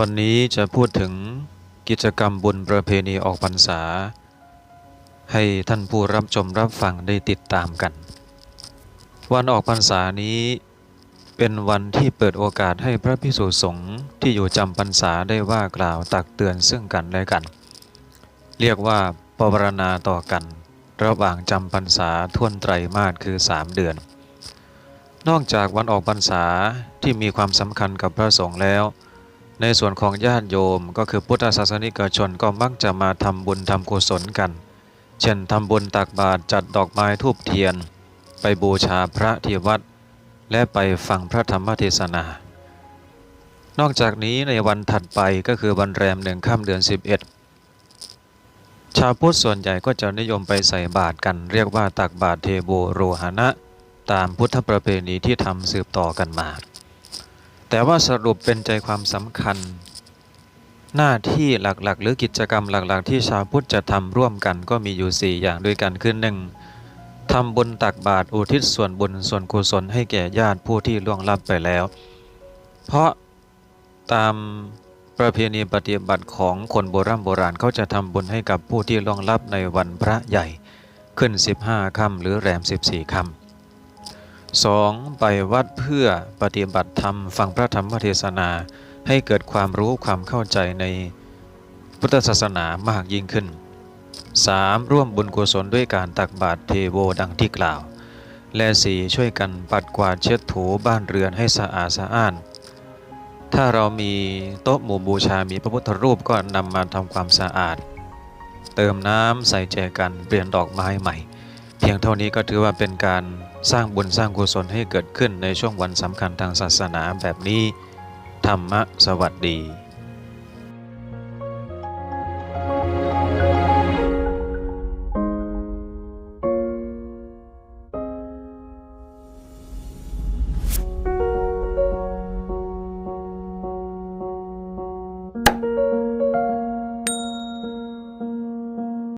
วันนี้จะพูดถึงกิจกรรมบุญประเพณีออกพรรษา ให้ท่านผู้รับชมรับฟังได้ติดตามกัน วันออกพรรษานี้เป็นวันที่เปิดโอกาสให้พระพิสุสงฆ์ที่อยู่จำพรรษาได้ว่ากล่าวตักเตือนซึ่งกันและกัน เรียกว่าปวารณาต่อกัน ระหว่างจำพรรษาท่วนไตรมาสคือ 3 เดือน นอกจากวันออกพรรษาที่มีความสำคัญกับพระสงฆ์แล้ว ในส่วนของญาติโยมก็คือพุทธศาสนิกชนก็มักจะมาทำบุญทำกุศลกัน เช่นทำบุญตักบาตรจัดดอกไม้ทูบเทียน ไปบูชาพระที่วัด และไปฟังพระธรรมเทศนา นอกจากนี้ในวันถัดไปก็คือวันแรมหนึ่งค่ำเดือน 11 ชาวพุทธส่วนใหญ่ก็จะนิยมไปใส่บาตรกัน เรียกว่าตักบาตรเทโบโรหณะ ตามพุทธประเพณีที่ทำสืบต่อกันมา แต่ว่าสรุปเป็นใจความสำคัญ หน้าที่หลักๆ หรือกิจกรรมหลัก ๆ ที่ชาวพุทธจะทำร่วมกันก็มีอยู่ 4 อย่างด้วยกันคือหนึ่งทำบุญตักบาตรอุทิศส่วนบุญส่วนกุศลให้แก่ญาติผู้ที่ล่วงลับไปแล้ว เพราะตามประเพณีปฏิบัติของคนโบราณโบราณเขาจะทำบุญให้กับผู้ที่ล่วงลับในวันพระใหญ่ขึ้น 15 ค่ำหรือแรม 14 ค่ำ 2. ไปวัดเพื่อปฏิบัติธรรมฟังพระธรรมเทศนาให้เกิดความรู้ความเข้าใจในพุทธศาสนามากยิ่งขึ้น 3. ร่วมบุญกุศลด้วยการตักบาตรเทโวดังที่กล่าว และ 4. ช่วยกันปัดกวาดเช็ดถูบ้านเรือนให้สะอาดสะอ้าน ถ้าเรามีโต๊ะหมู่บูชา มีพระพุทธรูปก็นำมาทำความสะอาด เติมน้ำใส่แจกันเปลี่ยนดอกไม้ใหม่ พียงเท่านี้ก็ถือว่าเป็นการสร้างบุญสร้างกุศลให้เกิดขึ้นในช่วงวันสำคัญทางศาสนาแบบนี้ ธรรมะสวัสดี